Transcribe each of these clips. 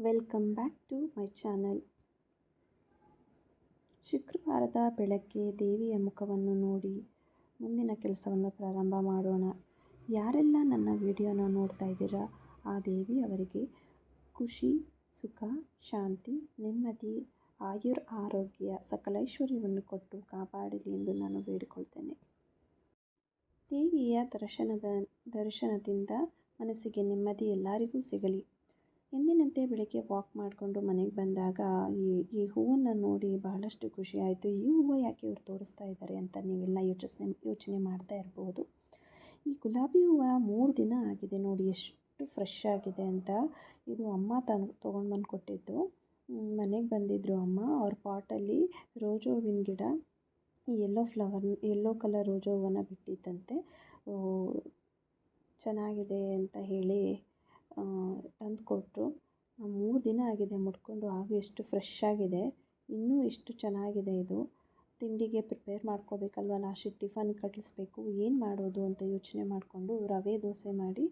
Welcome back to my channel. ಶುಕ್ರವಾರದ ಬೆಳಗ್ಗೆ ದೇವಿಯ ಮುಖವನ್ನು ನೋಡಿ ಮುಂದಿನ ಕೆಲಸವನ್ನು ಪ್ರಾರಂಭ ಮಾಡೋಣ. ಯಾರೆಲ್ಲ ನನ್ನ ವಿಡಿಯೋನ ನೋಡ್ತಾ ಇದ್ದೀರಾ, ಆ ದೇವಿ ಅವರಿಗೆ ಖುಷಿ, ಸುಖ, ಶಾಂತಿ, ನೆಮ್ಮದಿ, ಆಯುರ್ ಆರೋಗ್ಯ ಸಕಲೈಶ್ವರ್ಯವನ್ನು ಕೊಟ್ಟು ಕಾಪಾಡಲಿ ಎಂದು ನಾನು ಬೇಡಿಕೊಳ್ತೇನೆ. ದೇವಿಯ ದರ್ಶನದ ದರ್ಶನದಿಂದ ಮನಸ್ಸಿಗೆ ನೆಮ್ಮದಿ ಎಲ್ಲರಿಗೂ ಸಿಗಲಿ. ಎಂದಿನಂತೆ ಬೆಳಗ್ಗೆ ವಾಕ್ ಮಾಡಿಕೊಂಡು ಮನೆಗೆ ಬಂದಾಗ ಈ ಈ ಹೂವನ್ನು ನೋಡಿ ಬಹಳಷ್ಟು ಖುಷಿ ಆಯಿತು. ಈ ಹೂವು ಯಾಕೆ ಇವ್ರು ತೋರಿಸ್ತಾ ಇದ್ದಾರೆ ಅಂತ ನೀವೆಲ್ಲ ಯೋಚಿಸ್ನೆ, ಯೋಚನೆ ಮಾಡ್ತಾ ಇರ್ಬೋದು. ಈ ಗುಲಾಬಿ ಹೂವು ಮೂರು ದಿನ ಆಗಿದೆ ನೋಡಿ, ಎಷ್ಟು ಫ್ರೆಶ್ ಆಗಿದೆ ಅಂತ. ಇದು ಅಮ್ಮ ತಂದು ತೊಗೊಂಡು ಬಂದು ಕೊಟ್ಟಿದ್ದು. ಮನೆಗೆ ಬಂದಿದ್ದರು ಅಮ್ಮ. ಅವ್ರ ಪಾಟಲ್ಲಿ ರೋಜ್ ಹೂವಿನ ಗಿಡ, ಈ yellow flower yellow colour rose ಹೂವನ್ನು ಬಿಟ್ಟಿದ್ದಂತೆ ಚೆನ್ನಾಗಿದೆ ಅಂತ ಹೇಳಿ ತಂದು ಕೊಟ್ಟರು ಮೂರು ದಿನ ಆಗಿದೆ ಮುಟ್ಕೊಂಡು ಹಾಗೂ ಎಷ್ಟು ಫ್ರೆಶ್ ಆಗಿದೆ, ಇನ್ನೂ ಎಷ್ಟು ಚೆನ್ನಾಗಿದೆ ಇದು. ತಿಂಡಿಗೆ ಪ್ರಿಪೇರ್ ಮಾಡ್ಕೋಬೇಕಲ್ವ ಲಾಸ್ಟಿಗೆ ಟಿಫನ್ ಕಟ್ಟಿಸ್ಬೇಕು ಏನು ಮಾಡೋದು ಅಂತ ಯೋಚನೆ ಮಾಡಿಕೊಂಡು ರವೆ ದೋಸೆ ಮಾಡಿ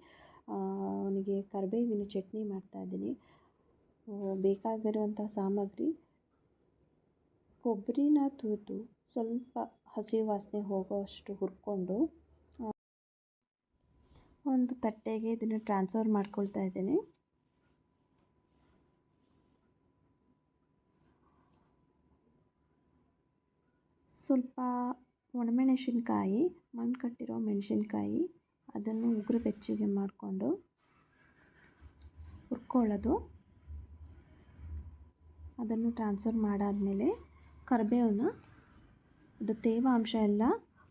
ಅವನಿಗೆ ಕರಿಬೇವಿನ ಚಟ್ನಿ ಮಾಡ್ತಾಯಿದ್ದೀನಿ ಬೇಕಾಗಿರುವಂಥ ಸಾಮಗ್ರಿ, ಕೊಬ್ಬರಿನ ತುರಿದು ಸ್ವಲ್ಪ ಹಸಿ ವಾಸನೆ ಹೋಗೋ ಅಷ್ಟು ಹುರ್ಕೊಂಡು ಒಂದು ತಟ್ಟೆಗೆ ಇದನ್ನು ಟ್ರಾನ್ಸ್ಫರ್ ಮಾಡ್ಕೊಳ್ತಾ ಇದ್ದೀನಿ. ಸ್ವಲ್ಪ ಒಣಮೆಣಸಿನ್ಕಾಯಿ, ಮಣ್ಣು ಕಟ್ಟಿರೋ ಮೆಣಸಿನ್ಕಾಯಿ, ಅದನ್ನು ಉಗುರು ಬೆಚ್ಚಗೆ ಮಾಡಿಕೊಂಡು ಹುರ್ಕೊಳ್ಳೋದು. ಅದನ್ನು ಟ್ರಾನ್ಸ್ಫರ್ ಮಾಡಾದಮೇಲೆ ಕರಿಬೇವನ್ನ ಅದು ತೇವಾಂಶ ಎಲ್ಲ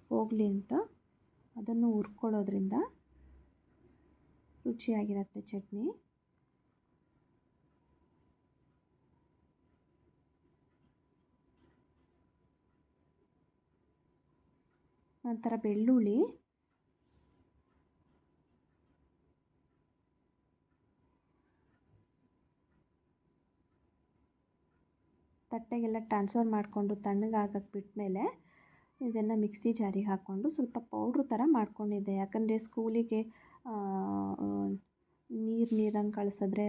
ಹೋಗಲಿ ಅಂತ ಅದನ್ನು ಹುರ್ಕೊಳ್ಳೋದ್ರಿಂದ ರುಚಿಯಾಗಿರುತ್ತೆ ಚಟ್ನಿ. ನಂತರ ಬೆಳ್ಳುಳ್ಳಿ. ತಟ್ಟೆಗೆಲ್ಲ ಟ್ರಾನ್ಸ್ಫರ್ ಮಾಡಿಕೊಂಡು ತಣ್ಣಗಾಗಕ್ಕೆ ಬಿಟ್ಟಮೇಲೆ ಇದನ್ನು ಮಿಕ್ಸಿ ಜಾರಿಗೆ ಹಾಕ್ಕೊಂಡು ಸ್ವಲ್ಪ ಪೌಡ್ರ್ ಥರ ಮಾಡ್ಕೊಂಡಿದ್ದೆ. ಯಾಕಂದರೆ ಸ್ಕೂಲಿಗೆ ನೀರು ನೀರಂಗೆ ಕಳಿಸಿದ್ರೆ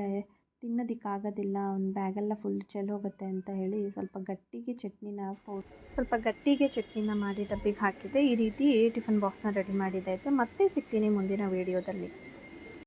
ತಿನ್ನೋದಕ್ಕಾಗೋದಿಲ್ಲ ಅವ್ನ ಬ್ಯಾಗೆಲ್ಲ ಫುಲ್ ಚೆಲ್ಲೋಗುತ್ತೆ ಅಂತ ಹೇಳಿ ಸ್ವಲ್ಪ ಗಟ್ಟಿಗೆ ಚಟ್ನಿನ ಪೌ ಸ್ವಲ್ಪ ಗಟ್ಟಿಗೆ ಚಟ್ನಿನ ಮಾಡಿ ಡಬ್ಬಿಗೆ ಹಾಕಿದ್ದೆ. ಈ ರೀತಿ ಟಿಫನ್ ಬಾಕ್ಸ್ನ ರೆಡಿ ಮಾಡಿದ್ದಾಯಿತು ಮತ್ತೆ ಸಿಗ್ತೀನಿ ಮುಂದಿನ ವೀಡಿಯೋದಲ್ಲಿ.